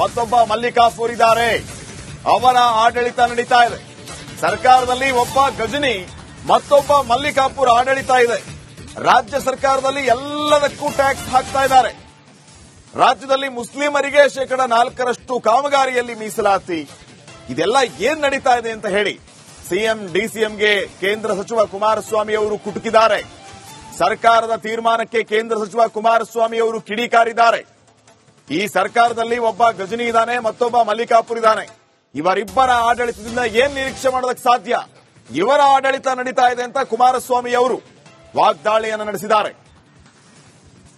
ಮತ್ತೊಬ್ಬ ಮಲ್ಲಿಕಾಫೂರ್ ಇದ್ದಾರೆ. ಅವರ ಆಡಳಿತ ನಡೀತಾ ಇದೆ. ಸರ್ಕಾರದಲ್ಲಿ ಒಬ್ಬ ಗಜನಿ, ಮತ್ತೊಬ್ಬ ಮಲ್ಲಿಕಾಪುರ್ ಆಡಳಿತ ಇದೆ. ರಾಜ್ಯ ಸರ್ಕಾರದಲ್ಲಿ ಎಲ್ಲದಕ್ಕೂ ಟ್ಯಾಕ್ಸ್ ಹಾಕ್ತಾ ಇದ್ದಾರೆ. ರಾಜ್ಯದಲ್ಲಿ ಮುಸ್ಲಿಮರಿಗೆ ಶೇಕಡ ನಾಲ್ಕರಷ್ಟು ಕಾಮಗಾರಿಯಲ್ಲಿ ಮೀಸಲಾತಿ. ಇದೆಲ್ಲ ಏನ್ ನಡೀತಾ ಇದೆ ಅಂತ ಹೇಳಿ ಸಿಎಂ, ಡಿಸಿಎಂಗೆ ಕೇಂದ್ರ ಸಚಿವ ಕುಮಾರಸ್ವಾಮಿ ಅವರು ಕುಟುಕಿದ್ದಾರೆ. ಸರ್ಕಾರದ ತೀರ್ಮಾನಕ್ಕೆ ಕೇಂದ್ರ ಸಚಿವ ಕುಮಾರಸ್ವಾಮಿ ಅವರು ಕಿಡಿಕಾರಿದ್ದಾರೆ. ಈ ಸರ್ಕಾರದಲ್ಲಿ ಒಬ್ಬ ಗಜನಿ ಇದ್ದಾನೆ, ಮತ್ತೊಬ್ಬ ಮಲ್ಲಿಕಾಪುರ್ ಇದ್ದಾನೆ. ಇವರಿಬ್ಬರ ಆಡಳಿತದಿಂದ ಏನ್ ನಿರೀಕ್ಷೆ ಮಾಡೋದಕ್ಕೆ ಸಾಧ್ಯ? ಇವರ ಆಡಳಿತ ನಡೀತಾ ಇದೆ ಅಂತ ಕುಮಾರಸ್ವಾಮಿ ಅವರು ವಾಗ್ದಾಳಿಯನ್ನು ನಡೆಸಿದ್ದಾರೆ.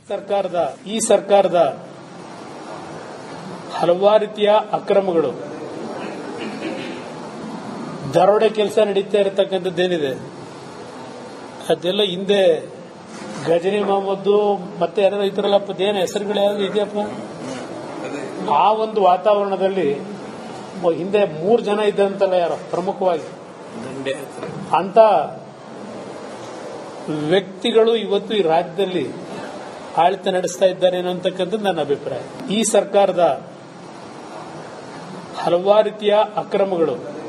ಸರ್ಕಾರದ, ಈ ಸರ್ಕಾರದ ಹಲವಾರು ರೀತಿಯ ಅಕ್ರಮಗಳು. ದರೋಡೆ ಕೆಲಸ ನಡೀತಾ ಇರತಕ್ಕಂಥದ್ದೇನಿದೆ ಅದೆಲ್ಲ ಹಿಂದೆ ಗಜನಿ ಮೊಹಮ್ಮದ್ದು ಮತ್ತೆ ಯಾರು ಇದ್ರಲ್ಲಪ್ಪ ಏನು ಹೆಸರುಗಳು ಯಾವ್ದು ಇದೆಯಪ್ಪ? ಆ ಒಂದು ವಾತಾವರಣದಲ್ಲಿ ಹಿಂದೆ ಮೂರು ಜನ ಇದ್ದಂತಲ್ಲ ಯಾರು ಪ್ರಮುಖವಾಗಿ. ಅಂತ ವ್ಯಕ್ತಿಗಳು ಇವತ್ತು ಈ ರಾಜ್ಯದಲ್ಲಿ ಆಡಳಿತ ನಡೆಸ್ತಾ ಇದ್ದಾರೆ ಅನ್ನತಕ್ಕಂಥದ್ದು ನನ್ನ ಅಭಿಪ್ರಾಯ. ಈ ಸರ್ಕಾರದ ಹಲವಾರು ರೀತಿಯ ಅಕ್ರಮಗಳು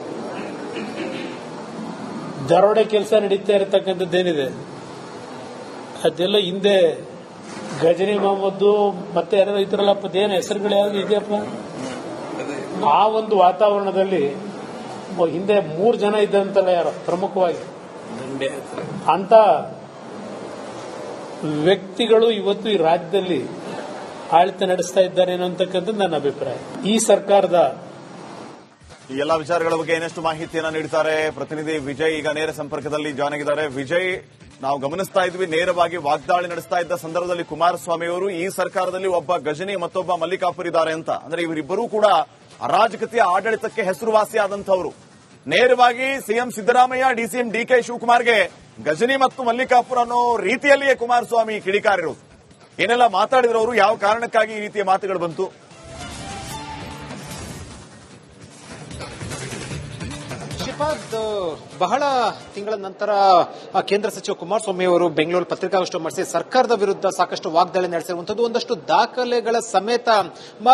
ದರೋಡೆ ಕೆಲಸ ನಡೀತಾ ಇರತಕ್ಕಂಥದ್ದೇನಿದೆ ಅದೆಲ್ಲ ಹಿಂದೆ ಗಜನಿ ಮೊಹಮ್ಮದ್ದು, ಮತ್ತೆ ಯಾರು ಇದ್ರಲ್ಲಪ್ಪ ಏನು ಹೆಸರುಗಳು ಯಾವ್ದು ಇದೆಯಪ್ಪ? ಆ ಒಂದು ವಾತಾವರಣದಲ್ಲಿ ಹಿಂದೆ ಮೂರು ಜನ ಇದ್ದಂತಲ್ಲ ಯಾರು? ಪ್ರಮುಖವಾಗಿ. ಅಂತ ವ್ಯಕ್ತಿಗಳು ಇವತ್ತು ಈ ರಾಜ್ಯದಲ್ಲಿ ಆಳ್ತ ನಡೆಸ್ತಾ ಇದ್ದಾರೆ ಅನ್ನತಕ್ಕಂಥದ್ದು ನನ್ನ ಅಭಿಪ್ರಾಯ. ಈ ಸರ್ಕಾರದ ಈ ಎಲ್ಲಾ ವಿಚಾರಗಳ ಬಗ್ಗೆ ಇನ್ನಷ್ಟು ಮಾಹಿತಿಯನ್ನ ನೀಡುತ್ತಾರೆ ಪ್ರತಿನಿಧಿ ವಿಜಯ್ ಈಗ ನೇರ ಸಂಪರ್ಕದಲ್ಲಿ ಜಾಯ್ನ್ ಆಗಿದ್ದಾರೆ. ವಿಜಯ್ ನಾವು ಗಮನಿಸ್ತಾ ಇದ್ವಿ, ನೇರವಾಗಿ ವಾಗ್ದಾಳಿ ನಡೆಸ್ತಾ ಇದ್ದ ಸಂದರ್ಭದಲ್ಲಿ ಕುಮಾರಸ್ವಾಮಿ ಅವರು ಈ ಸರ್ಕಾರದಲ್ಲಿ ಒಬ್ಬ ಗಜನಿ ಮತ್ತೊಬ್ಬ ಮಲ್ಲಿಕಾಪುರ್ ಇದ್ದಾರೆ ಅಂತ. ಅಂದ್ರೆ ಇವರಿಬ್ಬರೂ ಕೂಡ ಅರಾಜಕತೆಯ ಆಡಳಿತಕ್ಕೆ ಹೆಸರುವಾಸಿಯಾದಂತವರು ನೇರವಾಗಿ ಸಿಎಂ ಸಿದ್ದರಾಮಯ್ಯ ಡಿಸಿಎಂ ಡಿಕೆ ಶಿವಕುಮಾರ್ಗೆ ಗಜನಿ ಮತ್ತು ಮಲ್ಲಿಕಾಪುರ್ ಅನ್ನೋ ರೀತಿಯಲ್ಲಿಯೇ ಕುಮಾರಸ್ವಾಮಿ ಕಿಡಿಕಾರಿರೋದು. ಏನೆಲ್ಲ ಮಾತಾಡಿದ್ರು ಅವರು, ಯಾವ ಕಾರಣಕ್ಕಾಗಿ ಈ ರೀತಿಯ ಮಾತುಗಳು ಬಂತು? ಶ್ರೀಪಾದ್ ಬಹಳ ತಿಂಗಳ ನಂತರ ಕೇಂದ್ರ ಸಚಿವ ಕುಮಾರಸ್ವಾಮಿ ಅವರು ಬೆಂಗಳೂರು ಪತ್ರಿಕಾಗೋಷ್ಠಿ ಮಾಡಿಸಿ ಸರ್ಕಾರದ ವಿರುದ್ಧ ಸಾಕಷ್ಟು ವಾಗ್ದಾಳಿ ನಡೆಸಿರುವಂತದ್ದು ಒಂದಷ್ಟು ದಾಖಲೆಗಳ ಸಮೇತ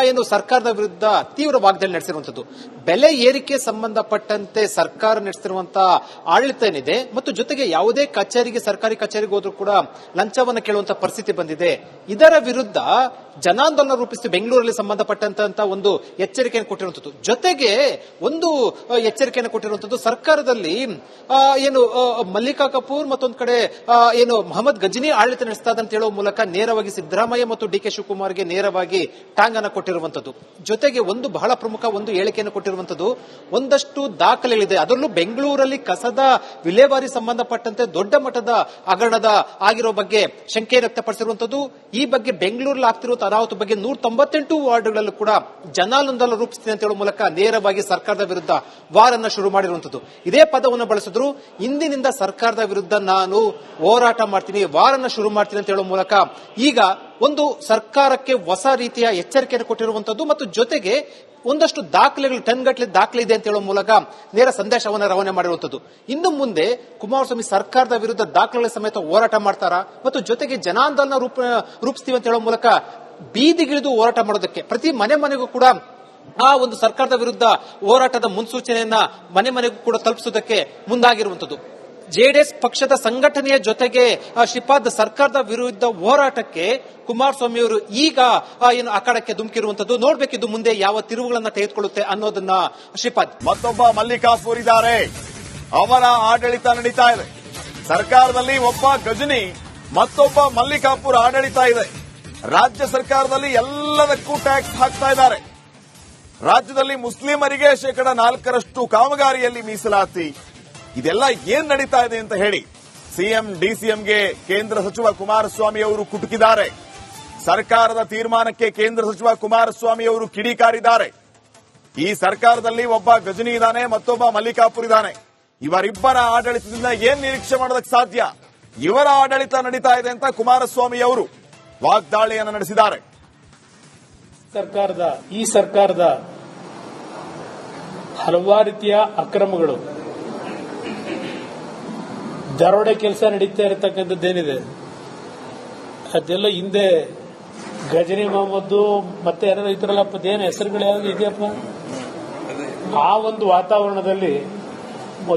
ಏನು ಸರ್ಕಾರದ ವಿರುದ್ಧ ತೀವ್ರ ವಾಗ್ದಾಳಿ ನಡೆಸಿರುವಂತದ್ದು ಬೆಲೆ ಏರಿಕೆ ಸಂಬಂಧಪಟ್ಟಂತೆ ಸರ್ಕಾರ ನಡೆಸಿರುವಂತಹ ಆಡಳಿತ ಏನಿದೆ, ಮತ್ತು ಜೊತೆಗೆ ಯಾವುದೇ ಕಚೇರಿಗೆ, ಸರ್ಕಾರಿ ಕಚೇರಿಗೆ ಹೋದ್ರೂ ಕೂಡ ಲಂಚವನ್ನು ಕೇಳುವಂತಹ ಪರಿಸ್ಥಿತಿ ಬಂದಿದೆ. ಇದರ ವಿರುದ್ಧ ಜನಾಂದೋಲನ ರೂಪಿಸಿ ಬೆಂಗಳೂರಲ್ಲಿ ಸಂಬಂಧಪಟ್ಟಂತ ಒಂದು ಎಚ್ಚರಿಕೆಯನ್ನು ಕೊಟ್ಟಿರುವಂತದ್ದು ಜೊತೆಗೆ ಒಂದು ಎಚ್ಚರಿಕೆಯನ್ನು ಎಚ್ಚರಿಕೆಯನ್ನು ಕೊಟ್ಟಿರುವಂತದ್ದು ಸರ್ಕಾರದಲ್ಲಿ ಏನು ಮಲ್ಲಿಕಾ ಕಪೂರ್ ಮತ್ತೊಂದು ಕಡೆ ಏನು, ಮೊಹಮ್ಮದ್ ಗಜನಿ ಆಡಳಿತ ನಡೆಸ್ತಾ ಅಂತ ಹೇಳುವ ಮೂಲಕ ನೇರವಾಗಿ ಸಿದ್ದರಾಮಯ್ಯ ಮತ್ತು ಡಿ ಕೆ ಶಿವಕುಮಾರ್ಗೆ ನೇರವಾಗಿ ಟಾಂಗ್ ಅನ್ನ ಕೊಟ್ಟಿರುವಂತದ್ದು ಜೊತೆಗೆ ಒಂದು ಬಹಳ ಪ್ರಮುಖ ಒಂದು ಹೇಳಿಕೆಯನ್ನು ಕೊಟ್ಟಿರುವಂತದ್ದು ಒಂದಷ್ಟು ದಾಖಲೆಗಳಿದೆ. ಅದರಲ್ಲೂ ಬೆಂಗಳೂರಲ್ಲಿ ಕಸದ ವಿಲೇವಾರಿ ಸಂಬಂಧಪಟ್ಟಂತೆ ದೊಡ್ಡ ಮಟ್ಟದ ಹಗರಣದ ಆಗಿರೋ ಬಗ್ಗೆ ಶಂಕೆ ವ್ಯಕ್ತಪಡಿಸಿರುವಂತದ್ದು ಈ ಬಗ್ಗೆ ಬೆಂಗಳೂರಲ್ಲಿ ಆಗ್ತಿರುವ ಅನಾಹುತ ಬಗ್ಗೆ ನೂರ ತೊಂಬತ್ತೆಂಟು ವಾರ್ಡ್ಗಳಲ್ಲೂ ಕೂಡ ಜನಾಲೊಂದಲ್ಲ ರೂಪಿಸ್ತೀನಿ ಅಂತ ಹೇಳುವ ಮೂಲಕ ನೇರವಾಗಿ ಸರ್ಕಾರದ ವಿರುದ್ಧ ವಾರನ್ನ ಶುರು ಮಾಡಿರುವಂತದ್ದು ಇದೇ ಪದವನ್ನು ಬಳಸಿದ್ರು ಇಂದಿನಿಂದ ಸರ್ಕಾರದ ವಿರುದ್ಧ ನಾನು ಹೋರಾಟ ಮಾಡ್ತೀನಿ ವಾರನ್ನ ಶುರು ಮಾಡ್ತೀನಿ ಅಂತ ಹೇಳುವ ಮೂಲಕ ಈಗ ಒಂದು ಸರ್ಕಾರಕ್ಕೆ ಹೊಸ ರೀತಿಯ ಎಚ್ಚರಿಕೆಯನ್ನು ಕೊಟ್ಟಿರುವಂತದ್ದು ಮತ್ತು ಜೊತೆಗೆ ಒಂದಷ್ಟು ದಾಖಲೆಗಳು ಟನ್ ಗಟ್ಟಲೆ ದಾಖಲೆ ಇದೆ ಅಂತ ಹೇಳುವ ಮೂಲಕ ನೇರ ಸಂದೇಶವನ್ನು ರವಾನೆ ಮಾಡಿರುವಂತದ್ದು ಇನ್ನು ಮುಂದೆ ಕುಮಾರಸ್ವಾಮಿ ಸರ್ಕಾರದ ವಿರುದ್ಧ ದಾಖಲೆಗಳ ಸಮೇತ ಹೋರಾಟ ಮಾಡ್ತಾರಾ ಮತ್ತು ಜೊತೆಗೆ ಜನಾಂದೋಲನ ರೂಪ, ರೂಪಿಸ್ತೀವಿ ಅಂತ ಹೇಳುವ ಮೂಲಕ ಬೀದಿಗಿಳಿದು ಹೋರಾಟ ಮಾಡೋದಕ್ಕೆ ಪ್ರತಿ ಮನೆ ಮನೆಗೂ ಕೂಡ ಆ ಒಂದು ಸರ್ಕಾರದ ವಿರುದ್ಧ ಹೋರಾಟದ ಮುನ್ಸೂಚನೆಯನ್ನ ಮನೆ ಮನೆಗೂ ಕೂಡ ತಲುಪಿಸುವುದಕ್ಕೆ ಮುಂದಾಗಿರುವಂತದ್ದು ಜೆಡಿಎಸ್ ಪಕ್ಷದ ಸಂಘಟನೆಯ ಜೊತೆಗೆ ಶ್ರೀಪಾದ್ ಸರ್ಕಾರದ ವಿರುದ್ಧ ಹೋರಾಟಕ್ಕೆ ಕುಮಾರಸ್ವಾಮಿ ಅವರು ಈಗ ಏನು ಅಖಾಡಕ್ಕೆ ಧುಮುಕಿರುವಂತದ್ದು ನೋಡ್ಬೇಕಿದ್ದು ಮುಂದೆ ಯಾವ ತಿರುವುಗಳನ್ನ ತೆಗೆದುಕೊಳ್ಳುತ್ತೆ ಅನ್ನೋದನ್ನ ಶ್ರೀಪಾದ್. ಮತ್ತೊಬ್ಬ ಮಲ್ಲಿಕಾಪುರ್ ಇದ್ದಾರೆ ಅವರ ಆಡಳಿತ ನಡೀತಾ ಇದೆ. ಸರ್ಕಾರದಲ್ಲಿ ಒಬ್ಬ ಗಜನಿ, ಮತ್ತೊಬ್ಬ ಮಲ್ಲಿಕಾಪುರ್ ಆಡಳಿತ ಇದೆ. ರಾಜ್ಯ ಸರ್ಕಾರದಲ್ಲಿ ಎಲ್ಲದಕ್ಕೂ ಟ್ಯಾಕ್ಸ್ ಹಾಕ್ತಾ ಇದ್ದಾರೆ. ರಾಜ್ಯದಲ್ಲಿ ಮುಸ್ಲಿಮರಿಗೆ ಶೇಕಡ ನಾಲ್ಕರಷ್ಟು ಕಾಮಗಾರಿಯಲ್ಲಿ ಮೀಸಲಾತಿ. ಇದೆಲ್ಲ ಏನ್ ನಡೀತಾ ಇದೆ ಅಂತ ಹೇಳಿ ಸಿಎಂ, ಡಿಸಿಎಂಗೆ ಕೇಂದ್ರ ಸಚಿವ ಕುಮಾರಸ್ವಾಮಿ ಅವರು ಕುಟುಕಿದ್ದಾರೆ. ಸರ್ಕಾರದ ತೀರ್ಮಾನಕ್ಕೆ ಕೇಂದ್ರ ಸಚಿವ ಕುಮಾರಸ್ವಾಮಿ ಅವರು ಕಿಡಿಕಾರಿದ್ದಾರೆ. ಈ ಸರ್ಕಾರದಲ್ಲಿ ಒಬ್ಬ ಗಜನಿ ಇದ್ದಾನೆ, ಮತ್ತೊಬ್ಬ ಮಲ್ಲಿಕಾಪುರ್ ಇದ್ದಾನೆ. ಇವರಿಬ್ಬರ ಆಡಳಿತದಿಂದ ಏನ್ ನಿರೀಕ್ಷೆ ಮಾಡೋದಕ್ಕೆ ಸಾಧ್ಯ? ಇವರ ಆಡಳಿತ ನಡೀತಾ ಇದೆ ಅಂತ ಕುಮಾರಸ್ವಾಮಿ ಅವರು ವಾಗ್ದಾಳಿಯನ್ನು ನಡೆಸಿದ್ದಾರೆ. ಸರ್ಕಾರದ ಈ ಸರ್ಕಾರದ ಹಲವಾರು ರೀತಿಯ ಅಕ್ರಮಗಳು. ದರೋಡೆ ಕೆಲಸ ನಡೀತಾ ಇರತಕ್ಕಂಥದ್ದೇನಿದೆ ಅದೆಲ್ಲ ಹಿಂದೆ ಗಜನಿ ಮೊಹಮ್ಮದ್ದು ಮತ್ತೆ ಯಾರು ಇದ್ರಲ್ಲಪ್ಪ ಏನು ಹೆಸರುಗಳು ಯಾವ್ದು ಇದೆಯಪ್ಪ? ಆ ಒಂದು ವಾತಾವರಣದಲ್ಲಿ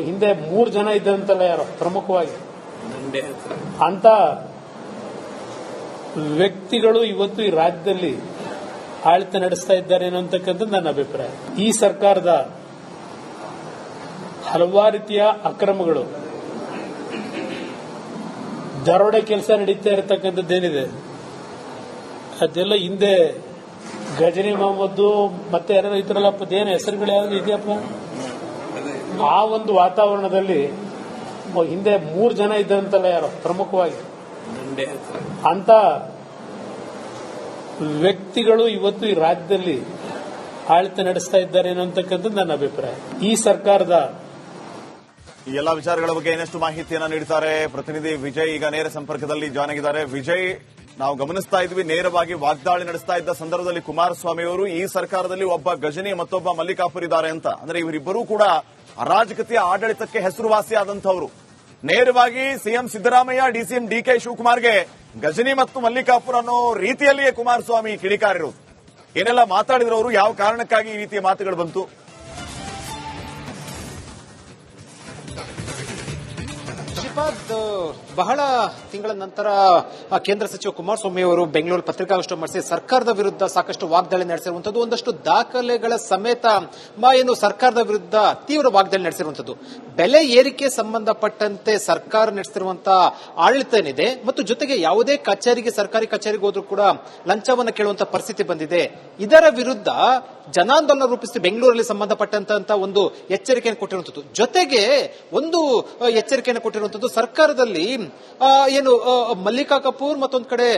ಹಿಂದೆ ಮೂರು ಜನ ಇದ್ದಂತಲ್ಲ ಯಾರೋ ಪ್ರಮುಖವಾಗಿ. ಅಂತ ವ್ಯಕ್ತಿಗಳು ಇವತ್ತು ಈ ರಾಜ್ಯದಲ್ಲಿ ಆಡಳಿತ ನಡೆಸ್ತಾ ಇದ್ದಾರೆ ಅನ್ನತಕ್ಕಂಥದ್ದು ನನ್ನ ಅಭಿಪ್ರಾಯ. ಈ ಸರ್ಕಾರದ ಹಲವಾರು ರೀತಿಯ ಅಕ್ರಮಗಳು ದರೋಡೆ ಕೆಲಸ ನಡೀತಾ ಇರತಕ್ಕಂಥದ್ದೇನಿದೆ ಅದೆಲ್ಲ ಹಿಂದೆ ಗಜನಿ ಮೊಹಮ್ಮದ್ದು ಮತ್ತೆ ಯಾರು ಇದ್ರಲ್ಲಪ್ಪ ಏನು ಹೆಸರುಗಳು ಯಾವ್ದು ಇದೆಯಪ್ಪ? ಆ ಒಂದು ವಾತಾವರಣದಲ್ಲಿ ಹಿಂದೆ ಮೂರು ಜನ ಇದ್ದಂತಲ್ಲ ಯಾರೋ ಪ್ರಮುಖವಾಗಿ. ಅಂತ ವ್ಯಕ್ತಿಗಳು ಇವತ್ತು ಈ ರಾಜ್ಯದಲ್ಲಿ ಆಡಳಿತ ನಡೆಸ್ತಾ ಇದ್ದಾರೆ ಅನ್ನತಕ್ಕಂಥದ್ದು ನನ್ನ ಅಭಿಪ್ರಾಯ. ಈ ಸರ್ಕಾರದ ಈ ಎಲ್ಲಾ ವಿಚಾರಗಳ ಬಗ್ಗೆ ಇನ್ನಷ್ಟು ಮಾಹಿತಿಯನ್ನ ನೀಡಿದ್ದಾರೆ. ಪ್ರತಿನಿಧಿ ವಿಜಯ್ ಈಗ ನೇರ ಸಂಪರ್ಕದಲ್ಲಿ ಜಾಯ್ನ್ ಆಗಿದ್ದಾರೆ. ವಿಜಯ್, ನಾವು ಗಮನಿಸ್ತಾ ಇದ್ವಿ, ನೇರವಾಗಿ ವಾಗ್ದಾಳಿ ನಡೆಸ್ತಾ ಇದ್ದ ಸಂದರ್ಭದಲ್ಲಿ ಕುಮಾರಸ್ವಾಮಿ ಅವರು ಈ ಸರ್ಕಾರದಲ್ಲಿ ಒಬ್ಬ ಗಜನಿ, ಮತ್ತೊಬ್ಬ ಮಲ್ಲಿಕಾಪುರ್ ಇದ್ದಾರೆ ಅಂತ. ಅಂದ್ರೆ ಇವರಿಬ್ಬರೂ ಕೂಡ ಅರಾಜಕತೆಯ ಆಡಳಿತಕ್ಕೆ ಹೆಸರುವಾಸಿಯಾದಂತವರು ನೇರವಾಗಿ ಸಿಎಂ ಸಿದ್ದರಾಮಯ್ಯ, ಡಿಸಿಎಂ ಡಿಕೆ ಶಿವಕುಮಾರ್ಗೆ ಗಜನಿ ಮತ್ತು ಮಲ್ಲಿಕಾಪುರ್ ಅನ್ನೋ ರೀತಿಯಲ್ಲಿಯೇ ಕುಮಾರಸ್ವಾಮಿ ಕಿಡಿಕಾರರು. ಏನೆಲ್ಲ ಮಾತಾಡಿದ್ರು ಅವರು, ಯಾವ ಕಾರಣಕ್ಕಾಗಿ ಈ ರೀತಿಯ ಮಾತುಗಳು ಬಂತು? ಶ್ರೀಪಾದ್ ಬಹಳ ತಿಂಗಳ ನಂತರ ಕೇಂದ್ರ ಸಚಿವ ಕುಮಾರಸ್ವಾಮಿ ಅವರು ಬೆಂಗಳೂರು ಪತ್ರಿಕಾಗೋಷ್ಠಿ ಮಾಡಿಸಿ ಸರ್ಕಾರದ ವಿರುದ್ಧ ಸಾಕಷ್ಟು ವಾಗ್ದಾಳಿ ನಡೆಸಿರುವಂತದ್ದು ಒಂದಷ್ಟು ದಾಖಲೆಗಳ ಸಮೇತ ಏನು ಸರ್ಕಾರದ ವಿರುದ್ಧ ತೀವ್ರ ವಾಗ್ದಾಳಿ ನಡೆಸಿರುವಂತದ್ದು ಬೆಲೆ ಏರಿಕೆ ಸಂಬಂಧಪಟ್ಟಂತೆ ಸರ್ಕಾರ ನಡೆಸಿರುವಂತಹ ಆಡಳಿತ ಏನಿದೆ, ಮತ್ತು ಜೊತೆಗೆ ಯಾವುದೇ ಕಚೇರಿಗೆ, ಸರ್ಕಾರಿ ಕಚೇರಿಗೆ ಹೋದ್ರೂ ಕೂಡ ಲಂಚವನ್ನು ಕೇಳುವಂತಹ ಪರಿಸ್ಥಿತಿ ಬಂದಿದೆ. ಇದರ ವಿರುದ್ಧ ಜನಾಂದೋಲನ ರೂಪಿಸಿ ಬೆಂಗಳೂರಲ್ಲಿ ಸಂಬಂಧಪಟ್ಟಂತ ಒಂದು ಎಚ್ಚರಿಕೆಯನ್ನು ಕೊಟ್ಟಿರುವಂತದ್ದು ಜೊತೆಗೆ ಒಂದು ಎಚ್ಚರಿಕೆಯನ್ನು ಕೊಟ್ಟಿರುವಂತದ್ದು ಸರ್ಕಾರದಲ್ಲಿ ಏನು ಮಲ್ಲಿಕಾ ಕಪೂರ್ ಮತ್ತೊಂದು ಕಡೆ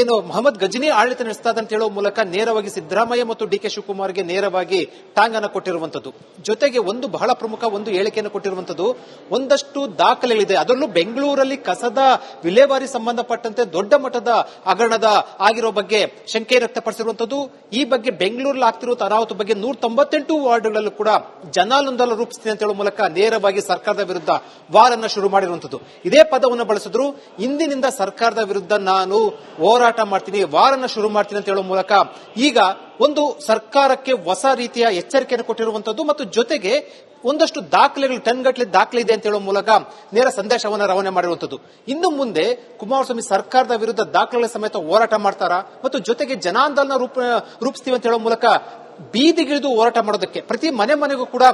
ಏನು, ಮೊಹಮ್ಮದ್ ಗಜನಿ ಆಡಳಿತ ನಡೆಸ್ತಾ ಅಂತ ಹೇಳುವ ಮೂಲಕ ನೇರವಾಗಿ ಸಿದ್ದರಾಮಯ್ಯ ಮತ್ತು ಡಿ ಕೆ ಶಿವಕುಮಾರ್ಗೆ ನೇರವಾಗಿ ಟಾಂಗ್ ಕೊಟ್ಟಿರುವಂತದ್ದು ಜೊತೆಗೆ ಒಂದು ಬಹಳ ಪ್ರಮುಖ ಒಂದು ಹೇಳಿಕೆಯನ್ನು ಕೊಟ್ಟಿರುವಂತದ್ದು ಒಂದಷ್ಟು ದಾಖಲೆಗಳಿದೆ. ಅದರಲ್ಲೂ ಬೆಂಗಳೂರಲ್ಲಿ ಕಸದ ವಿಲೇವಾರಿ ಸಂಬಂಧಪಟ್ಟಂತೆ ದೊಡ್ಡ ಮಟ್ಟದ ಹಗರಣದ ಆಗಿರೋ ಬಗ್ಗೆ ಶಂಕೆ ವ್ಯಕ್ತಪಡಿಸಿರುವಂತದ್ದು ಈ ಬಗ್ಗೆ ಬೆಂಗಳೂರಲ್ಲಿ ಆಗ್ತಿರುವ ಅನಾಹುತ ಬಗ್ಗೆ ನೂರ ತೊಂಬತ್ತೆಂಟು ವಾರ್ಡ್ಗಳಲ್ಲೂ ಕೂಡ ಜನಾಲೊಂದಲ್ಲ ರೂಪಿಸ್ತೀನಿ ಅಂತ ಹೇಳುವ ಮೂಲಕ ನೇರವಾಗಿ ಸರ್ಕಾರದ ವಿರುದ್ಧ ವಾರನ್ನ ಶುರು ಮಾಡಿರುವಂತದ್ದು ಇದೇ ಪದವನ್ನು ಬಳಸಿದ್ರು ಇಂದಿನಿಂದ ಸರ್ಕಾರದ ವಿರುದ್ಧ ನಾನು ಹೋರಾಟ ಮಾಡ್ತೀನಿ, ವಾರನ ಶುರು ಮಾಡ್ತೀನಿ ಅಂತ ಹೇಳುವ ಮೂಲಕ ಈಗ ಒಂದು ಸರ್ಕಾರಕ್ಕೆ ಹೊಸ ರೀತಿಯ ಎಚ್ಚರಿಕೆಯನ್ನು ಕೊಟ್ಟಿರುವಂತದ್ದು ಮತ್ತು ಜೊತೆಗೆ ಒಂದಷ್ಟು ದಾಖಲೆಗಳು ಟನ್ಗಟ್ಟಲೆ ದಾಖಲೆ ಇದೆ ಅಂತ ಹೇಳುವ ಮೂಲಕ ನೇರ ಸಂದೇಶವನ್ನು ರವಾನೆ ಮಾಡಿರುವಂತದ್ದು. ಇನ್ನು ಮುಂದೆ ಕುಮಾರಸ್ವಾಮಿ ಸರ್ಕಾರದ ವಿರುದ್ಧ ದಾಖಲೆಗಳ ಸಮೇತ ಹೋರಾಟ ಮಾಡ್ತಾರಾ ಮತ್ತು ಜೊತೆಗೆ ಜನಾಂದೋಲನ ರೂಪ, ರೂಪಿಸ್ತೀವಿ ಅಂತ ಹೇಳುವ ಮೂಲಕ ಬೀದಿಗಿಳಿದು ಹೋರಾಟ ಮಾಡೋದಕ್ಕೆ ಪ್ರತಿ ಮನೆ ಮನೆಗೂ ಕೂಡ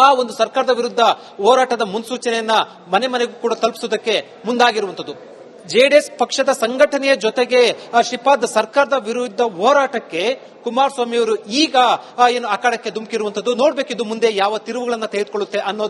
ಆ ಒಂದು ಸರ್ಕಾರದ ವಿರುದ್ಧ ಹೋರಾಟದ ಮುನ್ಸೂಚನೆಯನ್ನ ಮನೆ ಮನೆಗೂ ಕೂಡ ತಲುಪಿಸುವುದಕ್ಕೆ ಮುಂದಾಗಿರುವಂತದ್ದು ಜೆಡಿಎಸ್ ಪಕ್ಷದ ಸಂಘಟನೆಯ ಜೊತೆಗೆ ಶ್ರೀಪಾದ್ ಸರ್ಕಾರದ ವಿರುದ್ಧ ಹೋರಾಟಕ್ಕೆ ಕುಮಾರಸ್ವಾಮಿ ಅವರು ಈಗ ಏನು ಅಖಾಡಕ್ಕೆ ಧುಮುಕಿರುವಂತದ್ದು ನೋಡ್ಬೇಕಿದ್ದು ಮುಂದೆ ಯಾವ ತಿರುವುಗಳನ್ನ ತೆಗೆದುಕೊಳ್ಳುತ್ತೆ ಅನ್ನೋದನ್ನ